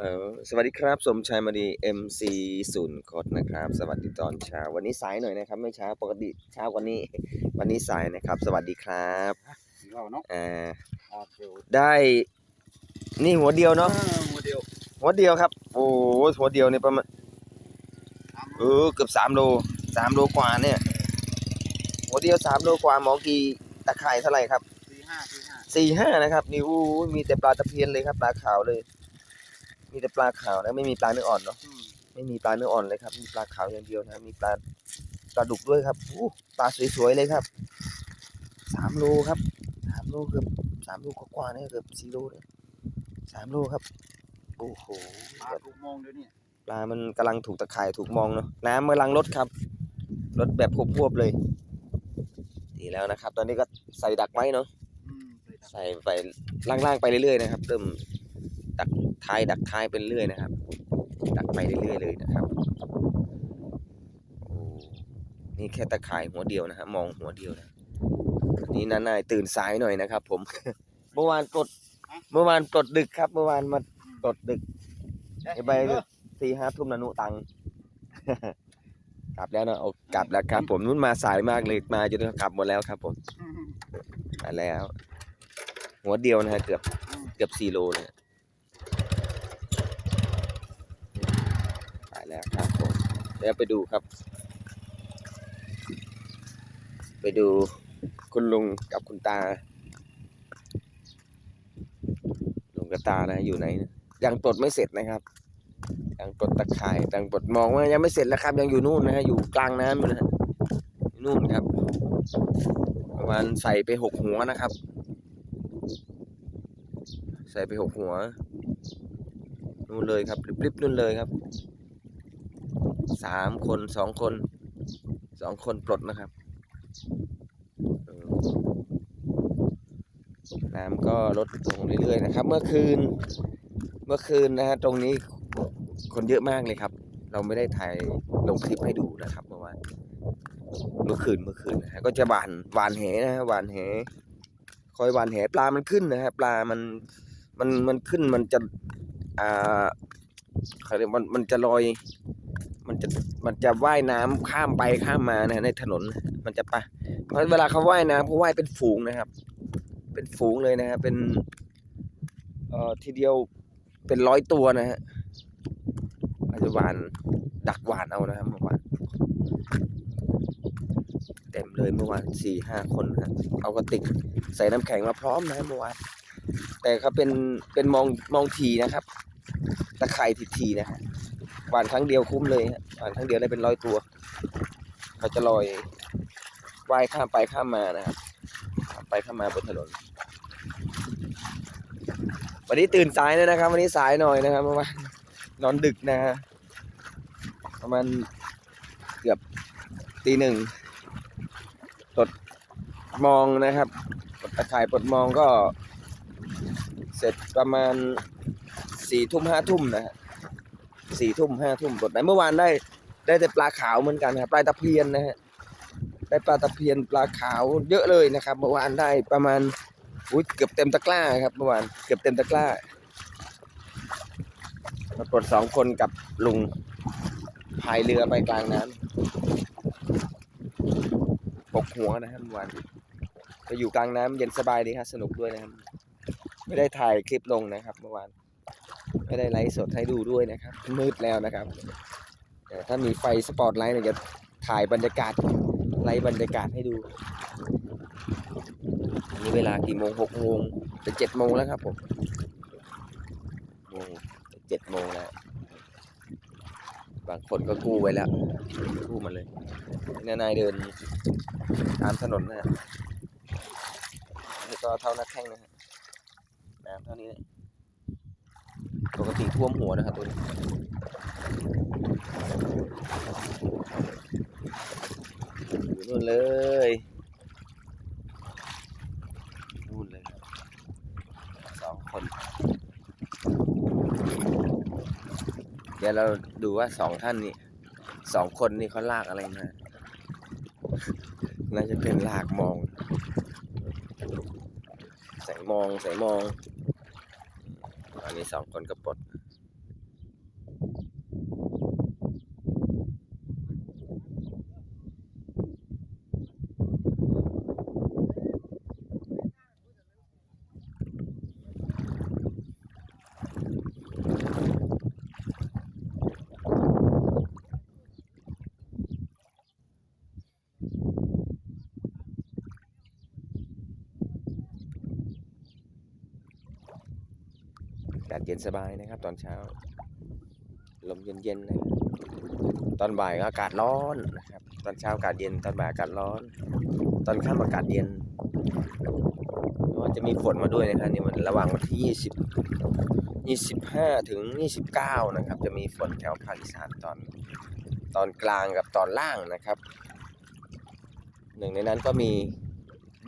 เออสวัสดีครับ สมชายมาดี MC ศูนย์คดนะครับ สวัสดีตอนเช้า วันนี้สายหน่อยนะครับ ไม่เช้าปกติเช้ากว่านี้ วันนี้สายนะครับ สวัสดีครับเราเนาะอ่าอาเดียวได้นี่หัวเดียวเนาะโมเดลหัวเดียวครับ โอ้โหหัวเดียวเนี่ยประมาณเออเกือบสามโลสามโลกว่าเนี่ย หัวเดียวสามโลกว่าหมอกีตะไคร่เท่าไหร่ครับสี่ห้าสี่ห้าสี่ห้านะครับนี่อู้มีแต่ปลาตะเพียนเลยครับปลาขาวเลย มีแต่ปลาขาวนะไม่มีปลาเนื้ออ่อนเนาะอืมไม่มีปลาเนื้ออ่อนเลยครับ มีปลาขาวอย่างเดียวนะครับมีปลาปลาดุกด้วยครับอู้ปลาสวยๆเลยครับสามโลครับสามโลเกือบสามโลกว่าๆเนี่ยเกือบสี่โลเนี่ยสามโลครับโอ้โหปลาถูกมองเดี๋ยวนี้ปลามันกำลังถูกตะข่ายถูกมองเนาะน้ำกำลังลดครับลดแบบพวบๆเลยดีแล้วนะครับ ตอนนี้ก็ใส่ดักไว้เนาะอืมใส่ดักใส่ไปล่างๆไปเรื่อยๆนะครับเริ่มดัก ท้ายดักท้ายไปเรื่อยนะครับ ดักไปเรื่อยๆเลยนะครับโอ้นี่แค่ตะข่ายหัวเดียวนะฮะมองหัวเดียวนะนี่นานายตื่นสายหน่อยนะครับ ผม เมื่อวานปลดเมื่อวานปลดดึกครับ เมื่อวานมาปลดดึกไอ้ใบเออสี่ห้าทุ่มนานุตังกลับแล้วเนอะเอากลับแล้วครับ ผมนุ่นมาสายมากเลยมาจนกลับหมดแล้วครับผมอืมมาแล้ว หัวเดียวนะฮะเกือบอืมเกือบสี่โลเลยไปแล้วครับผม เดี๋ยวไปดูครับ ไปดูคุณลุงกับคุณตาลุงกับตานะอยู่ไหนยังปลดไม่เสร็จนะครับยังปลดตะข่ายยังปลดมองว่ายังไม่เสร็จแล้วครับ ยังอยู่นู่นนะฮะอยู่กลางน้ำอยู่นะฮะอยู่นู่นครับ ประมาณใส่ไปหกหัวนะครับ ใส่ไปหกหัวนู่นเลยครับริบๆนู่นเลยครับ สามคนสองคนสองคนปลดนะครับน้ำก็ลดลงเรื่อยๆนะครับ เมื่อคืน เมื่อคืนนะฮะตรงนี้คนเยอะมากเลยครับ เราไม่ได้ถ่ายลงคลิปให้ดูนะครับเมื่อวานเมื่อคืนเมื่อคืนนะฮะก็จะหวานหวานแหนะฮะหวานแหคอยหวานแหปลามันขึ้นนะฮะปลามันมันมันขึ้นมันจะอ่าเขาเรียกมันมันจะลอย จะมันจะว่ายน้ำข้ามไปข้ามมานะในถนนมันจะไปะเพราะเวลาเขาว่ายน้ำเขาว่ายเป็นฝูงนะครับ เป็นฝูงเลยนะฮะเป็นเอ่อทีเดียวเป็นร้อยตัวนะฮะอาจจะหวานดักหวานเอานะครับเมื่อวานเต็มเลยเมื่อวานสี่ห้าคนนะเอากระติกใส่น้ำแข็งมาพร้อมนะเมื่อวานแต่เขาเป็นเป็นมองมองทีนะครับ ตะไคร่ทีทีนะฮะ หวานครั้งเดียวคุ้มเลยหวานครั้งเดียวได้เป็นร้อยตัวเขาจะลอยว่ายข้ามไปข้ามมานะครับข้ามไปข้ามมาบนถนน วันนี้ตื่นสายเลยนะครับ วันนี้สายหน่อยนะครับเพราะว่านอนดึกนะฮะประมาณเกือบตีหนึ่งปลดมองนะครับปดตะข่ายปดมองก็ เสร็จประมาณสี่ทุ่มห้าทุ่มนะฮะ สี่ทุ่มห้าทุ่มปลดได้เมื่อวานได้ได้แต่ปลาขาวเหมือนกันครับปลาตะเพียนนะฮะได้ปลาตะเพียนปลาขาวเยอะเลยนะครับ เมื่อวานได้ประมาณอุ้ยเกือบเต็มตะกร้าครับเมื่อวานเกือบเต็มตะกร้ามาปลดสองคนกับลุงพายเรือไปกลางน้ำหกหัวนะครับเมื่อวานไปอยู่กลางน้ำเย็นสบายดีครับสนุกด้วยนะครับ ไม่ได้ถ่ายคลิปลงนะครับเมื่อวาน ไม่ได้ไลฟ์สดให้ดูด้วยนะครับ มืดแล้วนะครับถ้ามีไฟสปอตไลท์เนี่ยจะถ่ายบรรยากาศไลฟ์บรรยากาศให้ดูอันนี้เวลากี่โมงหกโมงจะเจ็ดโมงแล้วครับผมโมงเจ็ดโมงแล้วบางคนก็กู้ไว้แล้ว กู้มาเลยนายนายเดินตามถนนนะฮะนี่ก็เท่านักแข่งนะฮะน้ำเท่านี้เลย ปกติท่วมหัวนะครับตัวนี้อยู่นู่นเลยนู่นเลยสองคน เดี๋ยวเราดูว่าสองท่านนี้สองคนนี่เขาลากอะไรมาน่าจะเป็นลากมอง ใส่มองใส่มอง อันนี้สองคนก็ปลด เย็นสบายนะครับ ตอนเช้า ลมเย็นๆนะตอนบ่ายอากาศร้อนนะครับ ตอนเช้าอากาศเย็น ตอนบ่ายอากาศร้อน ตอนค่ำอากาศเย็นว่าจะมีฝนมาด้วยนะครับนี่มันระหว่างวันที่20 25 ถึง 29 นะครับ จะมีฝนแถวภาคอีสานตอนตอนกลางกับตอนล่างนะครับ หนึ่งในนั้นก็มี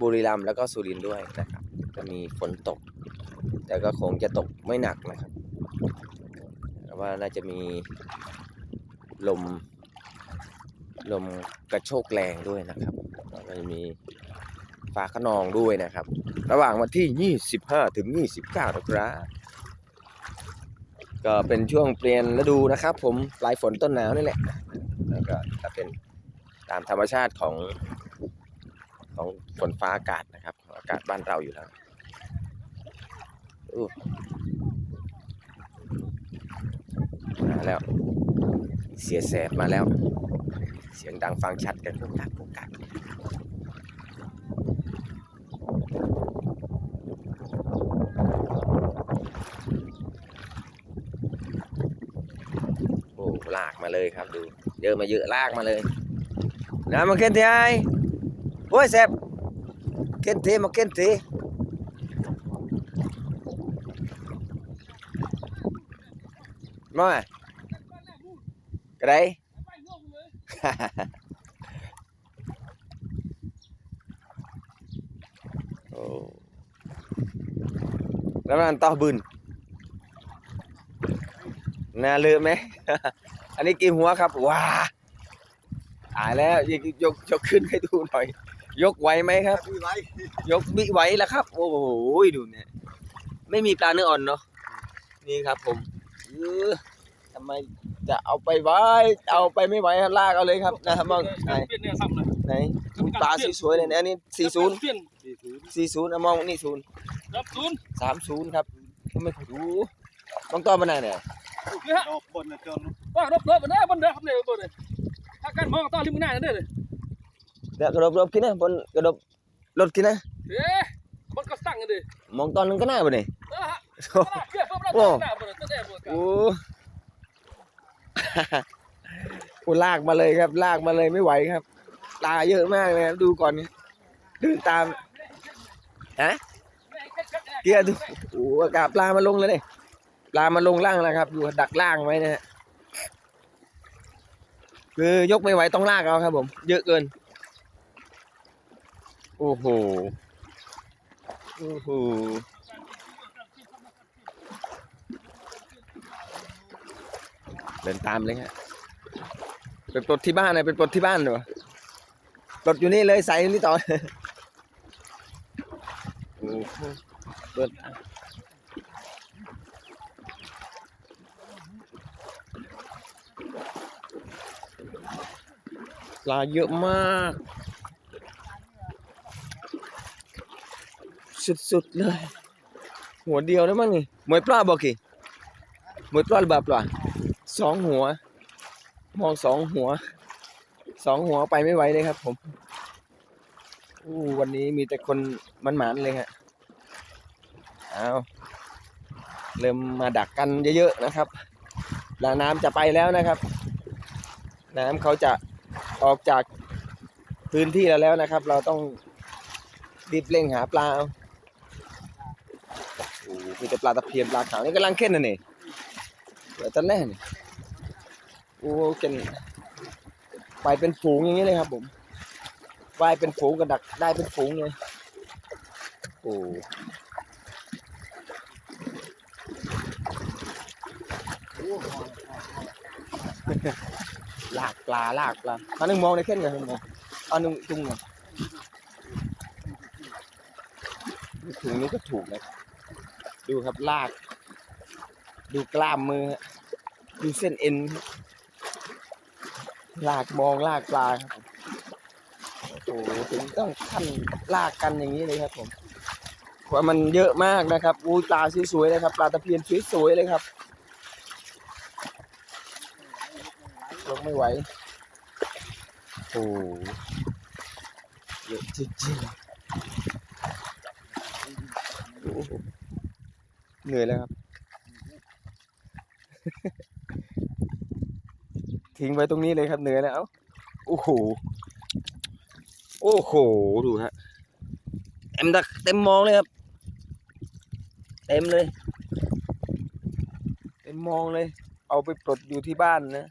บุรีรัมย์แล้วก็สุรินทร์ด้วยนะครับ จะมีฝนตก แต่ก็คงจะตกไม่หนักนะครับแต่ว่าน่าจะมีลมลมกระโชกแรงด้วยนะครับแล้วก็จะมีฟ้าขนองด้วยนะครับ ระหว่างวันที่ 25 ถึง 29นะครับก็เป็นช่วงเปลี่ยนฤดูนะครับ ผมปลายฝนต้นหนาวนี่แหละแล้วก็ถ้าเป็นตามธรรมชาติของของฝนฟ้าอากาศนะครับ อากาศบ้านเราอยู่แล้ว มาแล้ว เสียแสบมาแล้ว เสียงดังฟังชัดกันกุกกักกุกกักโอ้ลากมาเลยครับดูเยอะมาเยอะลากมาเลยนะมาเค้นเทไอ้โอ้ยแสบเค้นเทมาเค้นเท มา cái đấy Ồ. Nó là to bừng น่าเลือไหม อันนี้กินหัวครับว้าตายแล้วยกยกยกขึ้นให้ดูหน่อย ยกไหวไหมครับ ยกบิไหวแล้วครับ โอ้โหดูเนี่ย ไม่มีปลาเนื้ออ่อนเนาะนี่ครับผมเออำไมจะเอาไปไว้ เอาไปไม่ไหวครับลากเอาเลยครับนะครับมองไหนเปลี่ยนเนี่ยซ้ำเลยไหนอุ๊ยปลาสวยๆเลยนะอันนี้สี่ศูนย์เปลี่ยนสี่ศูนย์สี่ศูนย์มองนี่ศูนย์รับศูนย์สามศูนย์ครับไม่เคยดูมองต้อมาไหนเนี่ยนี่ฮะดอกคนนะจนว่ารบรบมันได้บนเด้อครับเนี่ยบนเลยถ้าการมองต้อนริมหน้านั่นเลยเดี๋ยวกระโดดรถกินนะบนกระโดดรถกินนะเอ๊ะบนก็สั่งกันดิมองตอนนึงก็น่าบ่เนี่ยเออฮะเกี่ยวกับเราหน้าบนตั้งแต่บนกันโอ้โอ้ลากมาเลยครับ ลากมาเลยไม่ไหวครับปลาเยอะมากเลยครับดูก่อนนี่เดินตามฮะเกียร์ดูโอ้อากาศปลามาลงเลยเนี่ยปลามาลงล่างแล้วครับดูดักล่างไว้นะฮะคือยกไม่ไหวต้องลากเอาครับ ผม เยอะเกิน โอ้โหโอ้โห เดินตามเลยฮะเป็นปลดที่บ้านเลยเป็นปลดที่บ้านเหรอปลดอยู่นี่เลยใส่นี่ต่อโอ้โหเปิดปลาเยอะมาก สุดๆเลย หัวเดียวนะมั้งนี่หมวยปลาบอกกี่หมวยปลาหรือเปล่าปลา สองหัว มองสองหัว สองหัวไปไม่ไหวเลยครับ ผมอู้วันนี้มีแต่คนมันหมานเลยฮะเอาเริ่มมาดักกันเยอะๆนะครับหลังน้ำจะไปแล้วนะครับ น้ำเขาจะออกจากพื้นที่เราแล้วนะครับ เราต้องรีบเร่งหาปลาอาโอ้โหมีแต่ปลาตะเพียนปลาขาวนี่กำลังเข้นน่ะนี่เดี๋ยวตอนแรกนี่ อ้เก่งไปเป็นฝูงอย่างนี้เลยครับ ผมว่ายเป็นฝูงกระดักได้เป็นฝูงเลยโอ้ลากปลาลากปลาอันนึงมองในเข้นกันมองอันนึงจุงกันถุงนี้ก็ถูกนะดูครับลาก ดูกล้ามมือ ดูเส้นเอ็นครับ ลากมองลากปลาครับผมโอ้โหถึงต้องขั้นลากกันอย่างนี้เลยครับผมเพรามันเยอะมากนะครับอู้ปลาสวยๆเลยครับ ปลาตะเพียนสวยๆเลยครับลงไม่ไหว โอ้โหเยอะจริงๆเหนื่อยแล้วครับ ทิ้งไว้ตรงนี้เลยครับเนื่อแล้วโอ้โหโอ้โหดูฮะเต็มดักเต็มมองเลยครับ เต็มเลย เต็มมองเลย เอาไปปลดอยู่ที่บ้านนะ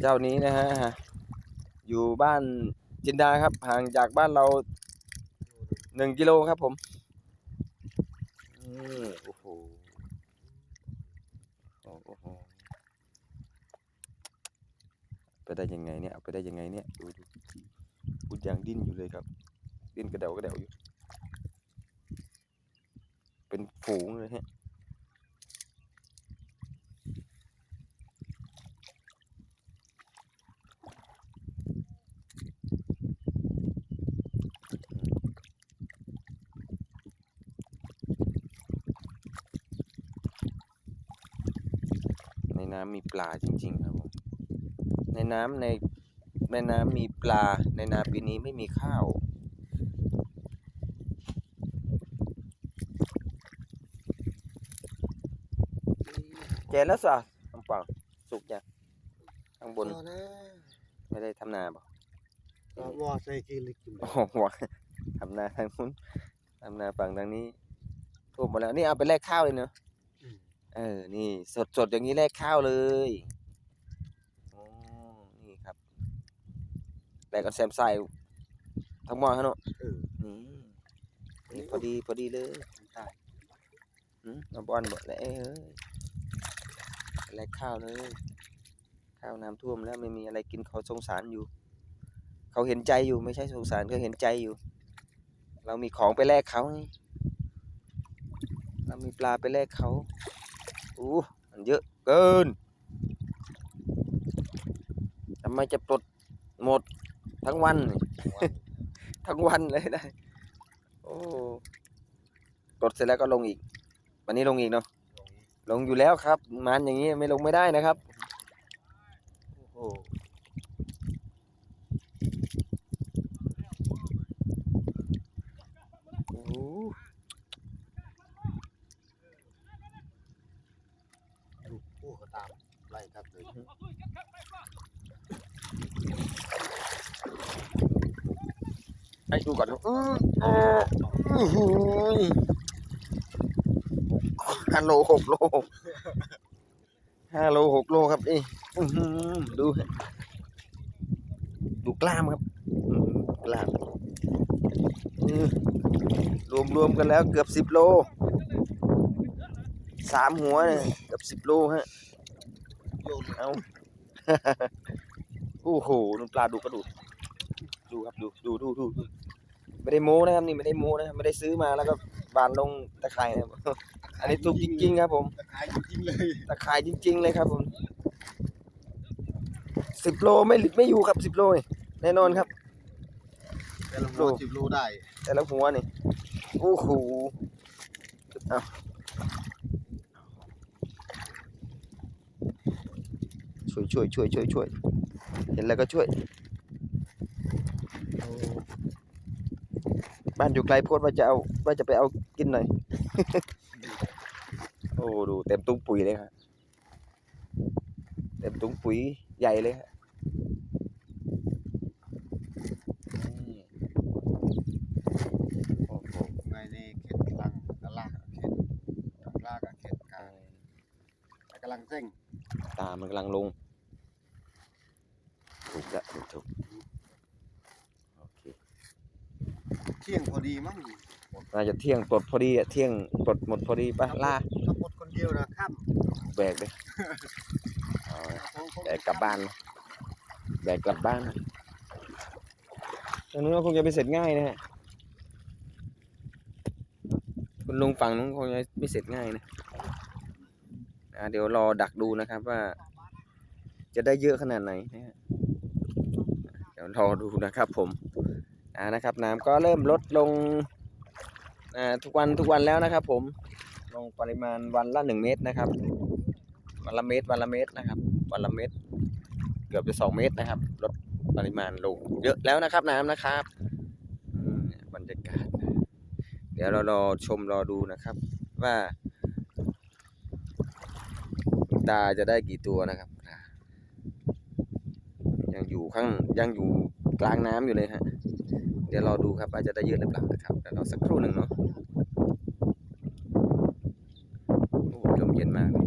เจ้านี้นะฮะอยู่บ้านจินดาครับ ห่างจากบ้านเราหนึ่งกิโลครับผมอืมโอ้โห โอ้โห ไปได้ยังไงเนี่ยเอาไปได้ยังไงเนี่ยดูดูพูดยังดิ้นอยู่เลยครับ ดิ้นกระเดากระเดาอยู่ เป็นฝูงเลยฮะในน้ำมีปลาจริง ๆ ครับผม ในน้ำในในน้ำมีปลาในนาปีนี้ไม่มีข้าวแกแล้วสะลำปังสุกยังข้างบนพอนะไม่ได้ทำนาบ่ก็วอใส่กินเลยกินโอ้โหทำนาทางนู้นทำนาฝั่งทางนี้ท่วมหมดแล้วนี่เอาไปแลกข้าวเลยเนอะเออ นี่ สดสดๆอย่างนี้แลกข้าวเลยโอ้นี่ครับ แลกกับแซมไซทั้งหมดครับเนอะเออนี่นี่พอดีพอดีเลยใช่อืมมาบอลบอกแล้วเอ้ยแลกข้าวเลยข้าวน้ำท่วมแล้วไม่มีอะไรกินเขาสงสารอยู่ เขาเห็นใจอยู่ไม่ใช่สงสารเขาเห็นใจอยู่ เรามีของไปแลกเขาไงเรามีปลาไปแลกเขาอู้มันเยอะเกินทำไมจะปลดหมด ทั้งวันนี่ทั้งวันเลยได้ โอ้ปลดเสร็จแล้วก็ลงอีก วันนี้ลงอีกเนาะ ลงอยู่แล้วครับ มันอย่างนี้ไม่ลงไม่ได้นะครับ โอ้โหโอ้โหลูกผู้ก็ตามไล่ครับเลย ให้ดูก่อนครับอื้ออ้ออื้อหือห้าโลหกโลห้าโลหกโลครับนี่อื้อหือดูฮะดูกล้ามครับอื้อหือกล้ามรวมรวมๆกันแล้วเกือบสิบโลสามหัวเนี่ยเกือบสิบโลฮะโยนเอาโอ้โหน้ำปลาดูกระดูกดูครับดูดูดูดูดู ไม่ได้โม้นะครับนี่ไม่ได้โม้นะครับไม่ได้ซื้อมาแล้วก็บานลงตะไคร่นะครับอันนี้ตุกจริง ๆ ครับ ผมตะขายจริงๆเลยตะไคร่จริง ๆ เลยครับ ผมสิบโลไม่ไม่อยู่ครับสิบโลนี่แน่นอนครับ แต่ละหัวสิบโลได้แต่ละหัวนี่โอ้โหเอาช่วยช่วยช่วยช่วยช่วยเห็นแล้วก็ช่วย บ้านอยู่ไกลโพดว่าจะเอาว่าจะไปเอากินหน่อย โอ้ดูเต็มตุ้งปุ๋ยเลยครับเต็มตุ้งปุ๋ยใหญ่เลยฮะนี่โอ้โหไงในเขตกลางกะลากะเขตกลากะเขตกลางแต่กำลังเส้งตามันกำลังลงถูกละถูกถูกโอเค เที่ยงพอดีมั้งน่าจะเที่ยงปลดพอดีอะเที่ยงปลดหมดพอดีปะล่าถ้าหมดคนเดียวนะข้ามแบกเลยเอาแบกกลับบ้านเลยแบกกลับบ้านนะตรงนู้นก็คงจะไปเสร็จง่ายนะฮะคุณลุงฝั่งนู้นคงจะไม่เสร็จง่ายนะนะเดี๋ยวรอดักดูนะครับว่า จะได้เยอะขนาดไหนนะฮะเดี๋ยวรอดูนะครับผมอ่า นะครับ น้ำก็เริ่มลดลงทุกวันทุกวันแล้วนะครับ ผมลงปริมาณวันละหนึ่งเมตรนะครับ วันละเมตรวันละเมตรนะครับ วันละเมตร เกือบจะสองเมตรนะครับ ลดปริมาณลงเยอะแล้วนะครับ น้ำนะครับบรรยากาศ เดี๋ยวเรารอชมรอดูนะครับ ว่าตาจะได้กี่ตัวนะครับ ยังอยู่ข้างยังอยู่กลางน้ำอยู่เลยฮะ ดี๋ยวรอดูครับว่าจะได้ยอะหรือเปล่านะครับเดี๋ยวรอสักครู่หนึ่งเนาะโอ้ลมเย็นมากเลย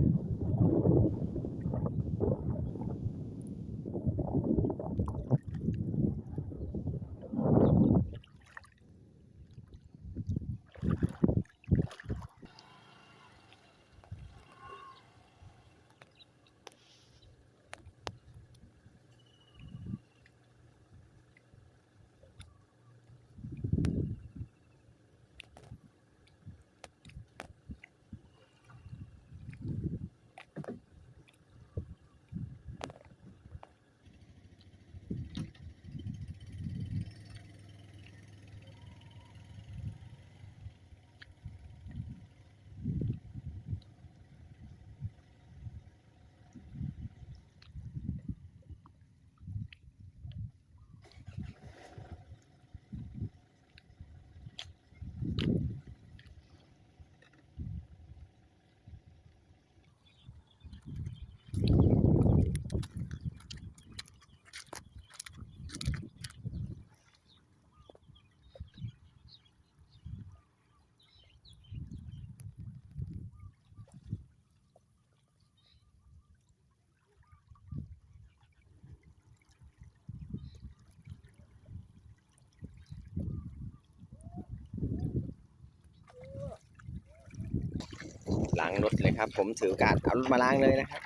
ล้างรถเลยครับ ผมถือโอกาสเอารถมาล้างเลยนะครับ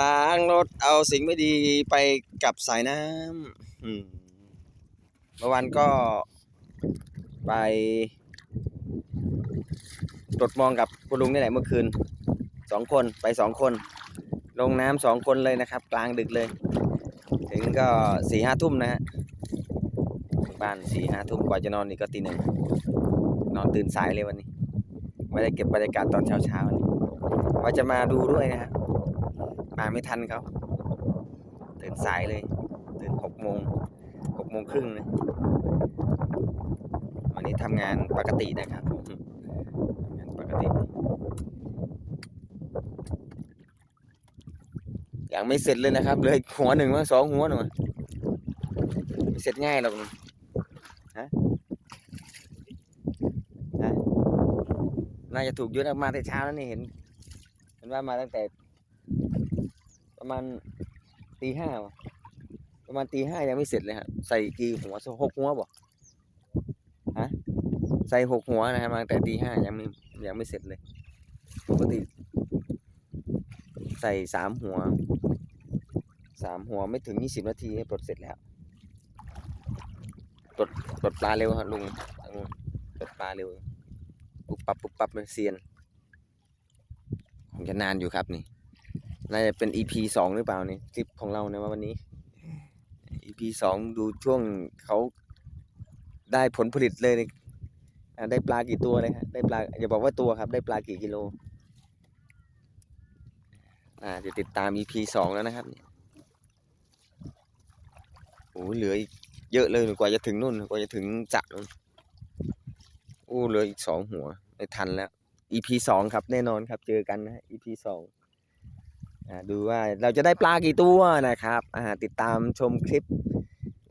ล้างรถเอาสิ่งไม่ดีไปกับสายน้ำอืมเมื่อวานก็ไปตรวจมองกับคุณลุงนี่แหละเมื่อคืนสองคนไปสองคน ลงน้ำสองคนเลยนะครับ กลางดึกเลย ถึงก็สี่ห้าทุ่มนะฮะบ้านสี่ห้าทุ่มกว่าจะนอนนี่ก็ตีหนึ่งนอนตื่นสายเลยวันนี้ ไม่ได้เก็บบรรยากาศตอนเช้าเช้าๆนี่ว่าจะมาดูด้วยนะฮะมาไม่ทันเขาตื่นสายเลย ตื่นหกโมงหกโมงครึ่งนะวันนี้ทำงานปกตินะครับงานปกติ ยังไม่เสร็จเลยนะครับเลยหัวหนึ่งว่าสองหัวหนึ่งไม่เสร็จง่ายหรอกนะฮะฮะ น่าจะถูกเยอะนะมาแต่เช้าแล้วนี่เห็น เห็นว่ามาตั้งแต่ ประมาณตีห้าประมาณตีห้ายังไม่เสร็จเลยฮะใส่กี่หัวหกหัวบ่ฮะใส่หกหัวนะฮะมาตั้งแต่ตีห้ายังไม่ยังไม่เสร็จเลยปกติ ใส่สามหัวสามหัวไม่ถึงยี่สิบนาทีปลดเสร็จแล้วปลดปลดปลาเร็วครับลุงลุงปลดปลาเร็ว ปั๊บปุ๊บปั๊บเป็นเซียนคงจะนานอยู่ครับนี่น่าจะเป็น EP สองหรือเปล่านี่คลิปของเราในวันนี้ EP สองดูช่วงเขาได้ผลผลิตเลยได้ปลากี่ตัวเลยฮะได้ปลาอย่าบอกว่าตัวครับ ได้ปลากี่กิโลอ่าจะติดตาม EP สองแล้วนะครับโอ้เหลืออีกเยอะเลยกว่าจะถึงนู่นกว่าจะถึงจะนู่นโอ้เหลืออีกสองหัว ไม่ทันแล้ว EP สองครับแน่นอนครับ เจอกันนะ EP สองดูว่าเราจะได้ปลากี่ตัวนะครับอ่าติดตามชมคลิป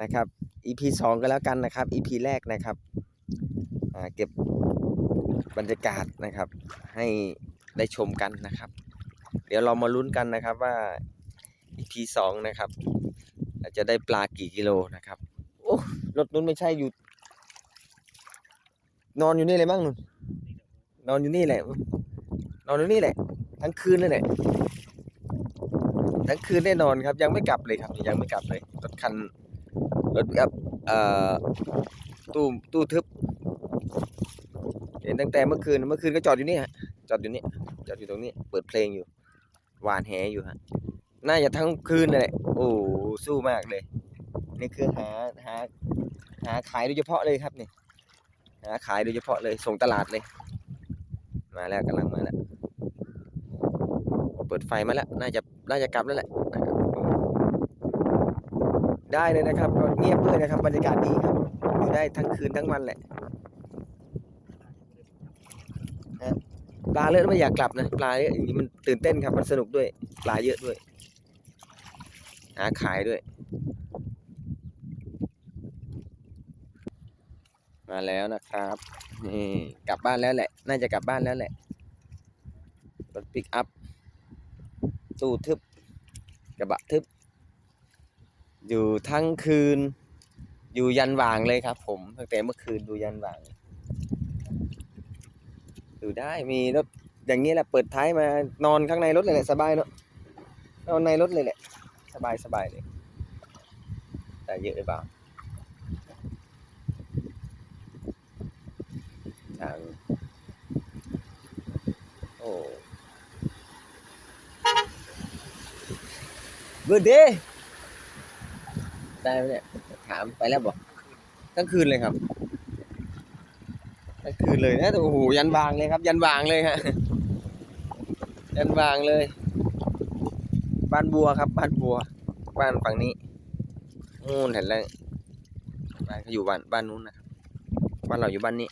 นะครับ EP สองก็แล้วกันนะครับ EP แรกนะครับอ่าเก็บบรรยากาศนะครับ ให้ได้ชมกันนะครับ เดี๋ยวเรามาลุ้นกันนะครับว่า EP สองนะครับจะได้ปลากี่กิโลนะครับโอ้รถนู้นไม่ใช่อยู่ นอนอยู่นี่เลยมั้งนุ่น นอนอยู่นี่แหละ นอนอยู่นี่แหละ ทั้งคืนเลยแหละทั้งคืนแน่นอนครับ ยังไม่กลับเลยครับ ยังไม่กลับเลย รถคันรถแบบเอ่อตู้ตู้ทึบเห็นตั้งแต่เมื่อคืนเมื่อคืนก็จอดอยู่นี่ฮะจอดอยู่นี่จอดอยู่ตรงนี้ เปิดเพลงอยู่หวานแหอยู่ฮะน่าจะทั้งคืนเลยแหละโอ้สู้มากเลย นี่คือหาหาหาขายโดยเฉพาะเลยครับนี่หาขายโดยเฉพาะเลยส่งตลาดเลย มาแล้วกำลังมาแล้ว เปิดไฟมาแล้ว น่าจะน่าจะกลับแล้วแหละนะครับได้เลยนะครับก็เงียบเลยนะครับ บรรยากาศดีครับอยู่ได้ทั้งคืนทั้งวันแหละปลาเยอะไม่อยากกลับนะปลาเยอะอย่างนี้มันตื่นเต้นครับ มันสนุกด้วย ปลาเยอะด้วย หาขายด้วย มาแล้วนะครับนี่กลับบ้านแล้วแหละ น่าจะกลับบ้านแล้วแหละรถปิกอัพตู้ทึบ กระบะทึบ อยู่ทั้งคืน อยู่ยันหว่างเลยครับ ผมตั้งแต่เมื่อคืนดูยันหว่างอยู่ได้มีรถอย่างนี้แหละเปิดท้ายมานอนข้างในรถเลยแหละสบายเนอะนอนในรถเลยแหละสบายสบายเลยแต่เยอะหรือเปล่า ทาง โอ้กูดดีได้ไหมเนี่ยถามไปแล้วบอกทั้งคืนเลยครับทั้งคืนเลยนะแต่โอ้โหยันวางเลยครับ ยันวางเลยฮะยันวางเลย บ้านบัวครับ บ้านบัว บ้านฝั่งนี้นู่นเห็นแล้วบ้านเขาอยู่บ้านบ้านนู้นนะครับบ้านเราอยู่บ้านนี้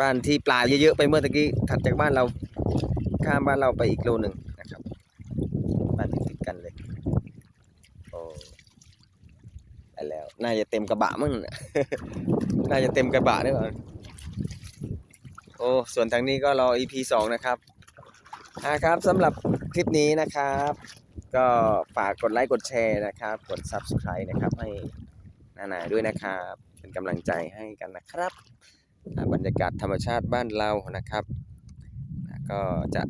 บ้านที่ปลาเยอะๆไปเมื่อตะกี้ถัดจากบ้านเราข้ามบ้านเราไปอีกโลหนึ่งนะครับบ้านติดกันเลยโอ้ได้แล้ว น่าจะเต็มกระบะมั้งน่าจะเต็มกระบะด้วยก่อนโอ้ส่วนทางนี้ก็รอ EP สองนะครับอ่าครับสำหรับคลิปนี้นะครับ ก็ฝากกดไลค์กดแชร์นะครับ กด Subscribe นะครับให้นานาด้วยนะครับ เป็นกำลังใจให้กันนะครับ บรรยากาศธรรมชาติบ้านเรานะครับ ก็จะ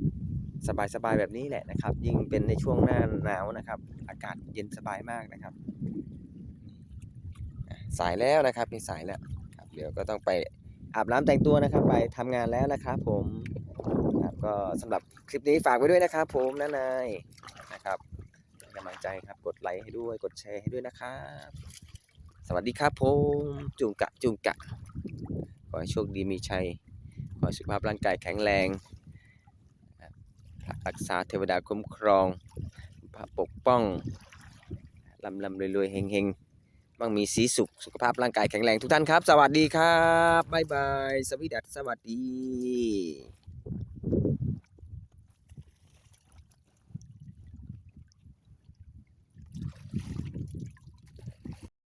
สบายๆแบบนี้แหละนะครับ ยิ่งเป็นในช่วงหน้าหนาวนะครับ อากาศเย็นสบายมากนะครับ สายแล้วนะครับนี่สายแล้วครับเดี๋ยวก็ต้องไปอาบน้ำแต่งตัวนะครับ ไปทำงานแล้วนะครับ ผมครับก็สำหรับคลิปนี้ฝากไว้ด้วยนะครับ ผมนานายนะครับกำลังใจครับกดไลค์ให้ด้วยกดแชร์ให้ด้วยนะครับ สวัสดีครับผมจุงกะจุงกะ ขอให้โชคดีมีชัย ขอสุขภาพร่างกายแข็งแรง รักษาเทวดาคุ้มครอง พระปกป้องลำลำรวยๆเฮงเฮงๆมั่งมีสีสุข สุขภาพร่างกายแข็งแรงทุกท่านครับ สวัสดีครับ บ๊ายบาย สวีดัสสวัสดี